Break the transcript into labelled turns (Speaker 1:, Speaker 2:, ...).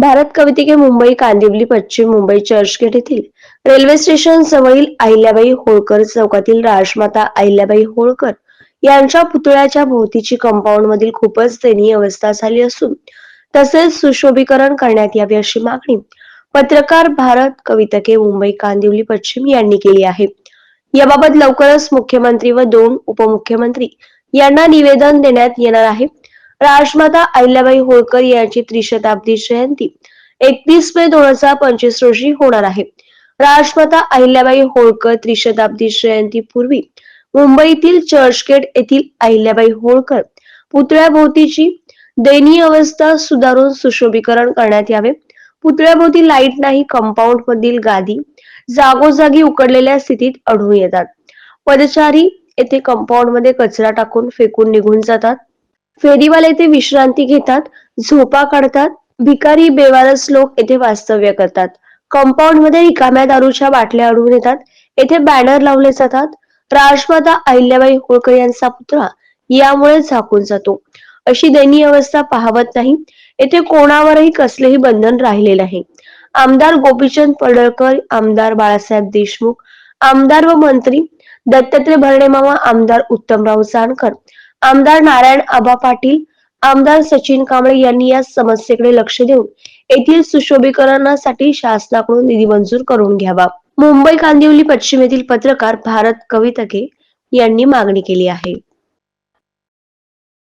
Speaker 1: भारत कवितिके मुंबई कांदिवली पश्चिम मुंबई चर्चगेट येथील railway station जवळील अहिल्याबाई होळकर चौकातील राजमाता अहिल्याबाई होळकर यांच्या पुतळ्याच्या भोवतीची कंपाऊंड मधील खूपच दयनीय अवस्था झाली असून तसेच सुशोभीकरण करण्यात यावे अशी मागणी पत्रकार भारत कवितके मुंबई कांदिवली पश्चिम यांनी केली आहे. याबाबत लवकरच मुख्यमंत्री व दोन उपमुख्यमंत्री यांना निवेदन देण्यात येणार आहे. राजमाता अहिल्याबाई होळकर यांची त्रिशताब्दी जयंती. एकतीस मे दोन हजार पंचवीस रोजी होणार आहे. राजमाता अहिल्याबाई होळकर त्रिशताब्दी जयंती पूर्वी मुंबईतील चर्चगेट येथील अहिल्याबाई होळकर पुतळ्याभोवतीची दयनीय अवस्था सुधारून सुशोभीकरण करण्यात यावे. पुतळ्याभोवती लाइट नाही कंपाऊंड मधील गादी जागोजागी उकडलेल्या स्थितीत आढळून येतात. पदचारी येथे कंपाऊंडमध्ये कचरा टाकून फेकून निघून जातात. फेरीवाले येथे विश्रांती घेतात झोपा काढतात भिकारी बेवारस लोक येथे वास्तव्य करतात. कंपाऊंडमध्ये रिकाम्या दारूच्या बाटल्या आढळून येतात येथे बॅनर लावले जातात. राजमाता अहिल्याबाई होळकर यांचा पुतळा यामुळे झाकून जातो. अशी दयनीय अवस्था पाहवत नाही. येथे कोणावरही कसलेही बंधन राहिले नाही. आमदार गोपीचंद पडळकर आमदार बाळासाहेब देशमुख आमदार व मंत्री दत्तात्रय भरणेमामा आमदार उत्तमराव जानकर आमदार नारायण आबा पाटील आमदार सचिन कांबळे यांनी या समस्येकडे लक्ष देऊन येथील सुशोभीकरणासाठी शासनाकडून निधी मंजूर करून घ्यावा. मुंबई कांदिवली पश्चिमेतील पत्रकार भारत कवितके यांनी मागणी केली आहे.